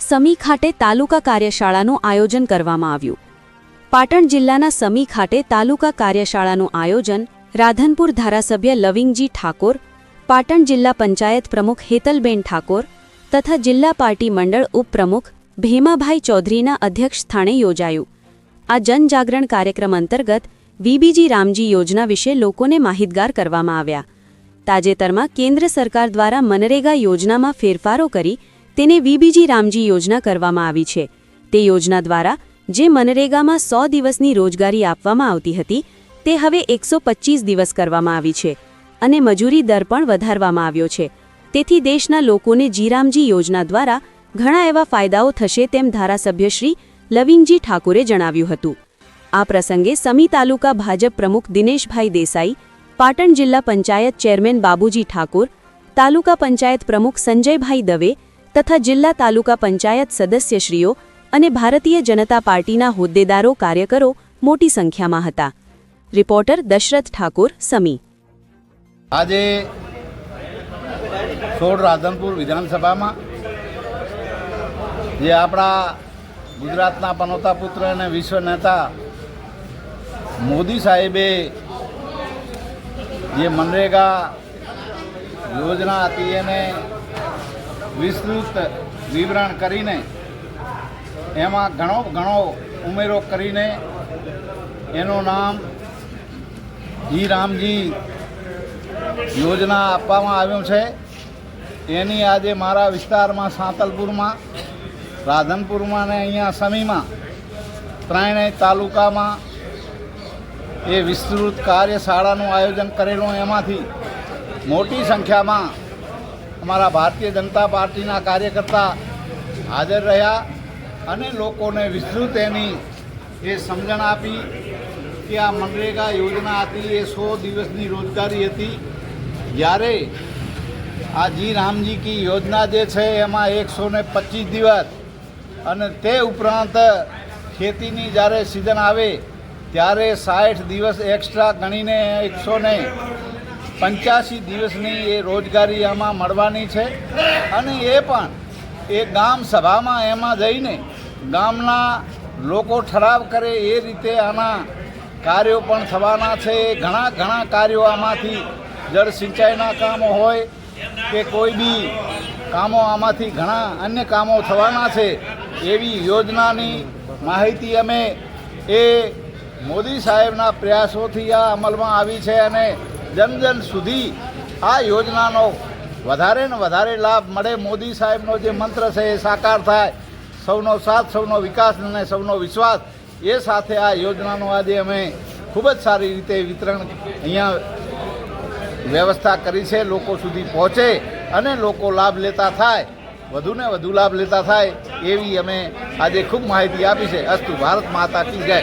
સમી ખાતે તાલુકા કાર્યશાળાનું આયોજન કરવામાં આવ્યું. પાટણ જિલ્લાના સમી ખાતે તાલુકા કાર્યશાળાનું આયોજન રાધનપુર ધારાસભ્ય લવિંગજી ઠાકોર, પાટણ જિલ્લા પંચાયત પ્રમુખ હેતલબેન ઠાકોર તથા જિલ્લા પાર્ટી મંડળ ઉપપ્રમુખ ભેમાભાઈ ચૌધરીના અધ્યક્ષ સ્થાને યોજાયું. આ જનજાગરણ કાર્યક્રમ અંતર્ગત વીબીજી રામજી યોજના વિશે લોકોને માહિતગાર કરવામાં આવ્યા. તાજેતરમાં કેન્દ્ર સરકાર દ્વારા મનરેગા યોજનામાં ફેરફારો કરી તેને વીબીજી રામજી યોજના કરવામાં આવી છે. તે યોજના દ્વારા જે મનરેગામાં સો દિવસની રોજગારી આપવામાં આવતી હતી, તે હવે એકસો દિવસ કરવામાં આવી છે અને મજૂરી દર પણ વધારવામાં આવ્યો છે. તેથી દેશના લોકોને જીરામજી યોજના દ્વારા ઘણા એવા ફાયદાઓ થશે તેમ ધારાસભ્ય શ્રી લવિંગજી ઠાકોરે જણાવ્યું હતું. આ પ્રસંગે સમી તાલુકા ભાજપ પ્રમુખ દિનેશભાઈ દેસાઈ, પાટણ જિલ્લા પંચાયત ચેરમેન બાબુજી ઠાકોર, તાલુકા પંચાયત પ્રમુખ સંજયભાઈ દવે તથા જિલ્લા તાલુકા પંચાયત સદસ્યશ્રીઓ અને ભારતીય જનતા પાર્ટીના હોદ્દેદારો કાર્યકરો મોટી સંખ્યામાં હતા. રિપોર્ટર દશરથ ઠાકોર, સમી. આજે સોળ રાધનપુર વિધાનસભામાં જે આપણા ગુજરાતના પનોતા પુત્ર અને વિશ્વ નેતા મોદી સાહેબે જે મનરેગા યોજના હતી એને વિસ્તૃત વિવરણ કરીને, એમાં ઘણો ઘણો ઉમેરો કરીને એનું નામ જી રામજી યોજના આપવામાં આવ્યું છે. એની આજે મારા વિસ્તારમાં સાંતલપુરમાં, રાધનપુરમાં અને અહીંયા સમીમાં, ત્રણેય તાલુકામાં એ વિસ્તૃત કાર્યશાળાનું આયોજન કરેલું. એમાંથી મોટી સંખ્યામાં અમારા ભારતીય જનતા પાર્ટીના કાર્યકર્તા હાજર રહ્યા અને લોકોને વિસ્તૃત એની એ સમજણ આપી કે આ મનરેગા યોજના હતી, એ સો દિવસની રોજગારી હતી. જ્યારે આ જી રામજી કી યોજના જે છે, એમાં એકસો ને પચીસ દિવસ અને તે ઉપરાંત ખેતીની જ્યારે સિઝન આવે, ત્યારે સાઠ દિવસ એક્સ્ટ્રા ગણીને એકસો ને પંચ્યાસી દિવસની એ રોજગારી આમાં મળવાની છે. અને એ પણ એ ગામ સભામાં એમાં જઈને ગામના લોકો ઠરાવ કરે એ રીતે આના કાર્યો પણ થવાના છે. ઘણા ઘણા કાર્યો આમાંથી જળ સિંચાઈના કામો હોય કે કોઈ બી કામો આમાંથી ઘણા અન્ય કામો થવાના છે એવી યોજનાની માહિતી અમે એ મોદી સાહેબના પ્રયાસોથી આ અમલમાં આવી છે અને જન જન સુધી આ યોજનાનો વધારે ને વધારે લાભ મળે. મોદી સાહેબનો જે મંત્ર છે એ સાકાર થાય. સૌનો સાથ, સૌનો વિકાસ અને સૌનો વિશ્વાસ એ સાથે આ યોજનાનું આજે અમે ખૂબ જ સારી રીતે વિતરણ અહીંયા વ્યવસ્થા કરી છે. લોકો સુધી પહોંચે અને લોકો લાભ લેતા થાય. વધુને વધુ લાભ લેતા થાય એવી અમે આજે ખૂબ માહિતી આપી છે. અસ્તુ ભારત માતા કી જય.